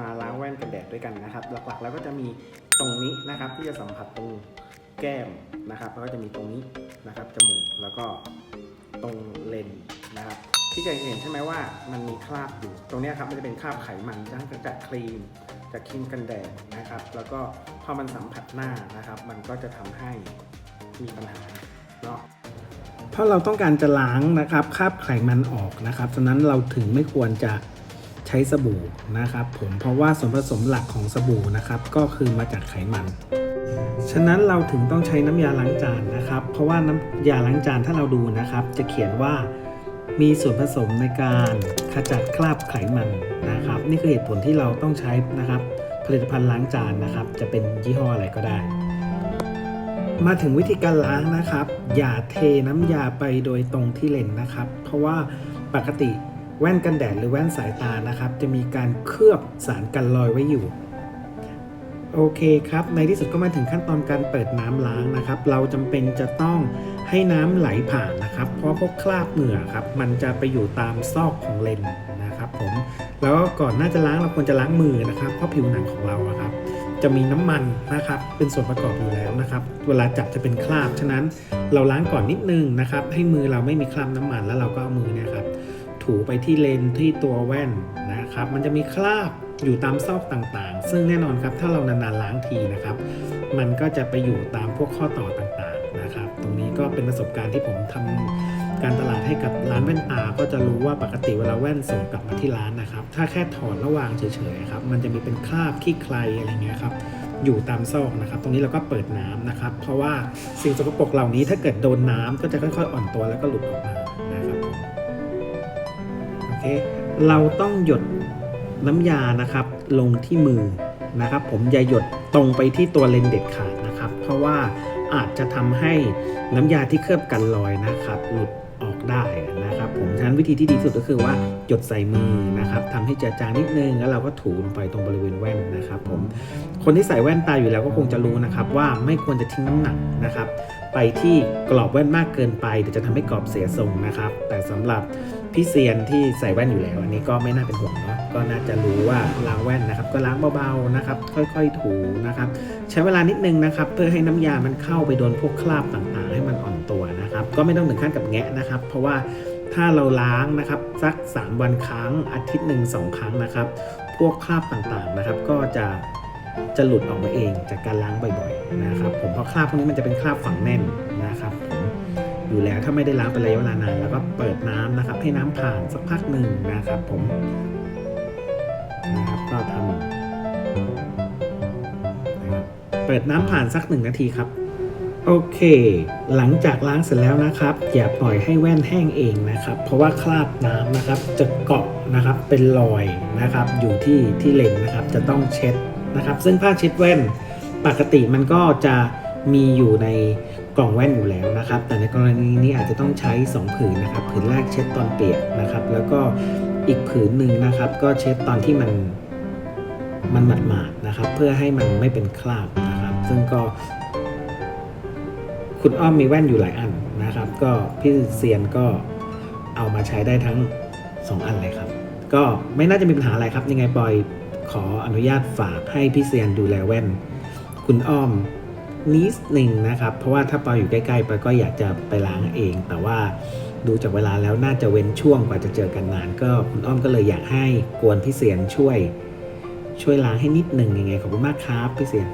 มาล้างแว่นกันแดดด้วยกันนะครับ หลักๆ แล้วก็จะมีตรงนี้นะครับ ที่จะสัมผัสตรงแก้มนะครับ แล้วก็จะมีตรงนี้นะครับจมูกแล้วก็ตรงเลนนะครับ ที่จะเห็นใช่ไหมว่ามันมีคราบอยู่ ตรงนี้ครับมันจะเป็นคราบไขมันทั้งจากครีมจากครีมกันแดดนะครับ แล้วก็พอมันสัมผัสหน้านะครับ มันก็จะทำให้มีปัญหาเนาะเพราเราต้องการจะล้างนะครับคราบไขมันออกนะครับฉะนั้นเราถึงไม่ควรจะ ใช้สบู่นะครับผมเพราะว่าส่วนผสมหลักของสบู่นะครับก็คือมาจากไขมัน ฉะนั้นเราถึงต้องใช้น้ำยาล้างจานนะครับ เพราะว่าน้ำยาล้างจานถ้าเราดูนะครับ จะเขียนว่ามีส่วนผสมในการขจัดคราบไขมันนะครับ นี่คือเหตุผลที่เราต้องใช้นะครับ ผลิตภัณฑ์ล้างจานนะครับ จะเป็นยี่ห้ออะไรก็ได้ มาถึงวิธีการล้างนะครับ อย่าเทน้ำยาไปโดยตรงที่เลนนะครับ เพราะว่าปกติ แว่นกันแดดหรือแว่นสายตานะครับ จะมีการเคลือบสารกันรอยไว้อยู่ โอเคครับ ในที่สุดก็มาถึงขั้นตอนการเปิดน้ำล้างนะครับ เราจำเป็นจะต้องให้น้ำไหลผ่านนะครับ เพราะพวกคราบเหงื่อครับ มันจะไปอยู่ตามซอกของเลนนะครับผม แล้วก่อนหน่าจะล้างเราควรจะล้างมือนะครับ เพราะผิวหนังของเราครับจะมีน้ำมันนะครับ เป็นส่วนประกอบอยู่แล้วนะครับ เวลาจับจะเป็นคราบ ฉะนั้นเราล้างก่อนนิดนึงนะครับ ให้มือเราไม่มีคราบน้ำมันแล้วเราก็เอามือเนี่ยครับ ถูไปที่เลนที่ตัวแว่นนะครับ มันจะมีคราบอยู่ตามซอกต่างๆ ซึ่งแน่นอนครับ ถ้าเรานานๆล้างทีนะครับ มันก็จะไปอยู่ตามพวกข้อต่อต่างๆนะครับ ตรงนี้ก็เป็นประสบการณ์ที่ผมทำการตลาดให้กับร้านแว่นตา ก็จะรู้ว่าปกติเวลาแว่นส่งกลับมาที่ร้านนะครับ ถ้าแค่ถอดระหว่างเฉยๆครับ มันจะมีเป็นคราบขี้ใครอะไรเงี้ยครับ อยู่ตามซอกนะครับ ตรงนี้เราก็เปิดน้ำนะครับ เพราะว่าสิ่งสกปรกเหล่านี้ถ้าเกิดโดนน้ำก็จะค่อยๆอ่อนตัวแล้วก็หลุดออกมา โอเคเราต้องหยดน้ำยานะครับลงที่มือนะครับ ผมอย่าหยดตรงไปที่ตัวเลนเด็ดขาดนะครับ เพราะว่าอาจจะทำให้น้ำยาที่เคลือบกันรอยนะครับหลุด ได้นะครับผมฉะนั้นวิธีที่ดีสุดก็คือว่าหยดใส่มือนะครับทำให้เจือจางนิดนึงแล้วเราก็ถูลงไปตรงบริเวณแว่นนะครับผมคนที่ใส่แว่นตาอยู่แล้วก็คงจะรู้นะครับว่าไม่ควรจะทิ้งน้ำหนักนะครับ ไปที่กรอบแว่นมากเกินไปเดี๋ยวจะทำให้กรอบเสียทรงนะครับ แต่สำหรับพี่เซียนที่ใส่แว่นอยู่แล้วอันนี้ก็ไม่น่าเป็นห่วงเนาะก็น่าจะรู้ว่าล้างแว่นนะครับ ก็ล้างเบาๆนะครับ ค่อยๆถูนะครับ ใช้เวลานิดนึงนะครับ เพื่อให้น้ำยามันเข้าไปโดนพวกคราบต่างๆ ก็ไม่ต้องถึงขั้นกับแงะนะครับ เพราะว่าถ้าเราล้างนะครับสัก 3 วันครั้งอาทิตย์หนึ่งสองครั้งนะครับ พวกคราบต่างๆนะครับ ก็จะจะหลุดออกมาเองจากการล้างบ่อยๆนะครับ ผมเพราะคราบพวกนี้มันจะเป็นคราบฝังแน่นนะครับผมอยู่แล้วถ้าไม่ได้ล้างเป็นระยะเวลานานแล้วก็เปิดน้ำนะครับ ให้น้ำผ่านสักพักหนึ่งนะครับ ผมนะครับก็ทำนะบเปิดน้ำผ่านสักหนึ่งนาทีครับ โอเค หลังจากล้างเสร็จแล้วนะครับ อย่าปล่อยให้แว่นแห้งเองนะครับ เพราะว่าคราบน้ำนะครับจะเกาะนะครับเป็นรอยนะครับ อยู่ที่ที่เลนนะครับ จะต้องเช็ดนะครับ ซึ่งผ้าเช็ดแว่นปกติมันก็จะมีอยู่ในกล่องแว่นอยู่แล้วนะครับ แต่ในกรณีนี้อาจจะต้องใช้ 2 ผืนนะครับ ผืนแรกเช็ดตอนเปียกนะครับ แล้วก็อีกผืนหนึ่งนะครับ ก็เช็ดตอนที่มันมันหมาดๆนะครับ เพื่อให้มันไม่เป็นคราบนะครับ ซึ่งก็ คุณอ้อมมีแว่นอยู่หลายอันนะครับ ก็พี่เซียนก็เอามาใช้ได้ทั้ง 2 อันเลยครับ ก็ไม่น่าจะมีปัญหาอะไรครับ ยังไงปอยขออนุญาตฝากให้พี่เซียนดูแลแว่น คุณอ้อมนิดหนึ่งนะครับ เพราะว่าถ้าปอยอยู่ใกล้ๆปอยก็อยากจะไปล้างเอง แต่ว่าดูจากเวลาแล้วน่าจะเว้นช่วงกว่าจะเจอกันนาน ก็คุณอ้อมก็เลยอยากให้กวนพี่เซียนช่วย ช่วยล้างให้นิดหนึ่งยังไงขอบคุณมากครับพี่เซียน